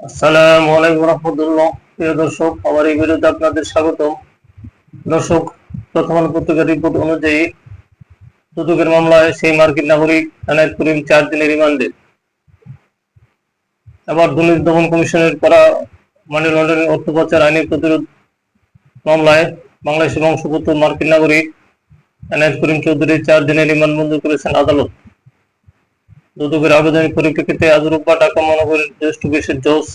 আসসালামু আলাইকুম রহমতুল্লাহ। প্রিয় দর্শক, আমার এই ভিডিওতে আপনাদের স্বাগত দর্শক প্রথম পত্রিকার রিপোর্ট অনুযায়ী দুদকের মামলায় সেই মার্কিন নাগরিক করিম চার দিনের রিমান্ডে। এবার দুর্নীতি দমন কমিশনের করা মানি লন্ডারিং অর্থ পাচার আইনি প্রতিরোধ মামলায় বাংলাদেশের বংশোদ্ভূত মার্কিন নাগরিক এনায়েত করিম চৌধুরী চার দিনের রিমান্ড মঞ্জুর করেছেন আদালত। দুদকের আবেদনের পরিপ্রেক্ষিতে আজ রোববার ঢাকা মহানগরের জ্যেষ্ঠ বিশেষ জজ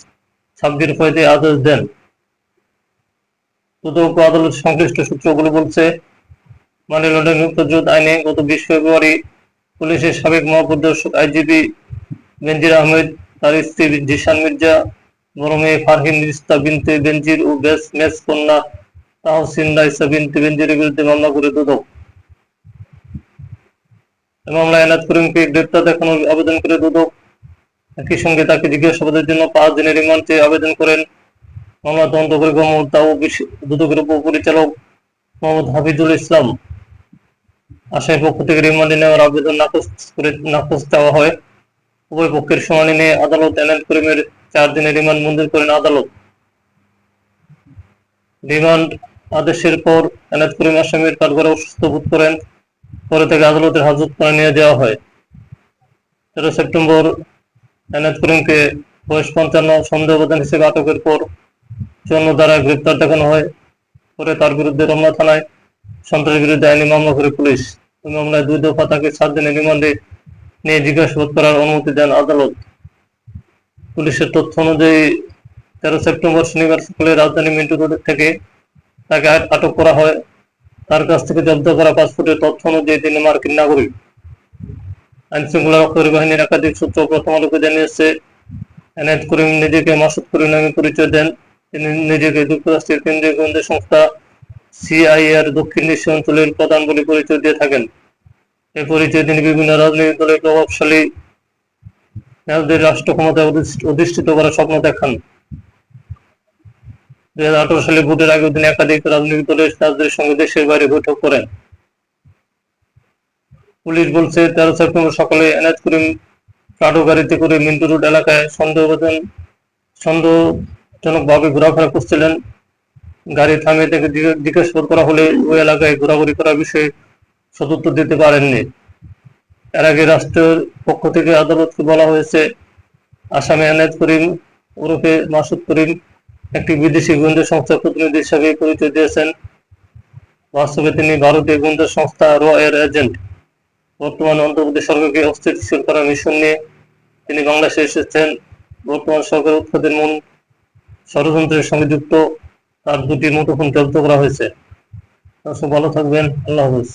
সাব্বির ফয়েদি আদেশ দেন। দুদক আদালত সংশ্লিষ্ট সূত্রগুলো বলছে, মানি লন্ডারিং প্রতিরোধ আইনে গত বিশ ফেব্রুয়ারি পুলিশের সাবেক মহাপরিদর্শক আইজিপি বেনজির আহমেদ, তার স্ত্রী জিশান মির্জা বড় মেয়ে ফারহিন রিস্তা বিনতে বেনজির ও বেস মেস কন্যা তাহসিন রাইসা বিনতে বেনজিরের বিরুদ্ধে মামলা করে দুদক। এই মামলায় এনাদ করিমকে গ্রেপ্তার দেখানোর আবেদন করে দুদক। একই সঙ্গে তাকে জিজ্ঞাসাবাদের জন্য পাঁচ দিনের রিমান্ড চেয়ে আবেদন করেন মামলা তদন্ত করে মোহাম্মদ তাও দুদকের উপপরিচালক মোহাম্মদ হাফিজুল ইসলাম আসামের পক্ষ থেকে রিমান্ডে নেওয়ার আবেদন নাকচ করে নাকচ দেওয়া হয়। উভয় পক্ষের শুনানি নিয়ে আদালত এনাদ করিমের চার দিনের রিমান্ড মঞ্জুর করেন আদালত। রিমান্ড আদেশের পর এনাদ করিম আসামের কাঠগড়ে অসুস্থ বোধ করেন। পরে থেকে আদালতের হাজত করে নিয়ে দেওয়া হয়। তেরো সেপ্টেম্বর এনাদ করিমকে বয়স পঞ্চান্ন সন্দেহবাদন হিসেবে আটকের পর চুয়ান্ন দ্বারা গ্রেপ্তার দেখানো হয়। পরে তার বিরুদ্ধে রমনা থানায় সন্ত্রাসের বিরুদ্ধে আইনি মামলা করে পুলিশ। ওই মামলায় দুই দফা তাকে সাত দিনের রিমান্ডে নিয়ে জিজ্ঞাসাবাদ করার অনুমতি দেন আদালত। পুলিশের তথ্য অনুযায়ী তেরো সেপ্টেম্বর শনিবার সকালে রাজধানী মিন্টু রোড থেকে তাকে আটক করা হয়। তার কাছ থেকে জব্দ করা পাসপোর্টের তথ্য অনুযায়ী তিনি মার্কিন নাগরিক। আইন শৃঙ্খলা রক্ষাকারী বাহিনীর একাধিক সূত্র প্রথম আলোকে জানিয়েছে এনায়েত করিম নিজেকে মাসুদ করিম নামে পরিচয় দেন। তিনি নিজেকে যুক্তরাষ্ট্রের কেন্দ্রীয় গোয়েন্দা সংস্থা সিআইএর দক্ষিণ এশিয়া অঞ্চলের প্রধান বলে পরিচয় দিয়ে থাকেন। এই পরিচয় তিনি বিভিন্ন রাজনৈতিক দলের প্রভাবশালী রাষ্ট্র ক্ষমতায় অধিষ্ঠিত করার স্বপ্ন দেখান। দুই হাজার আঠারো সালে ভোটের আগে তিনি একাধিক রাজনৈতিক দলের নেতাদের সঙ্গে দেশের বাইরে বৈঠক করেন। পুলিশ বলছে, তেরো সেপ্টেম্বর সকালে এনায়েত করিম প্রাডো গাড়িতে করে মিন্টু রোড এলাকায় সন্দেহভাজন সন্দেহজনকভাবে ঘোরাফেরা করছিলেন। গাড়ি থামিয়ে তাকে জিজ্ঞাসাবাদ করা হলে ওই এলাকায় ঘোরাঘুরি করার বিষয়ে সদুত্তর দিতে পারেননি। এর আগে রাষ্ট্রের পক্ষ থেকে আদালতকে বলা হয়েছে, আসামে এনায়েত করিম ওরফে মাসুদ করিম একটি বিদেশি গোয়েন্দা সংস্থার প্রতিনিধি হিসাবে পরিচয় দিয়েছেন। বাস্তবে তিনি ভারতীয় গোয়েন্দা সংস্থা র এর এজেন্ট বর্তমানে অন্ধ্রপ্রদেশ সরকারকে অস্থিতিশীল করার মিশন নিয়ে তিনি বাংলাদেশে এসেছেন। বর্তমান সরকার উৎখাতের মূল ষড়যন্ত্রের সঙ্গে যুক্ত। তার দুটি মুঠোফোন জব্দ করা হয়েছে। ভালো থাকবেন। আল্লাহ হাফিজ।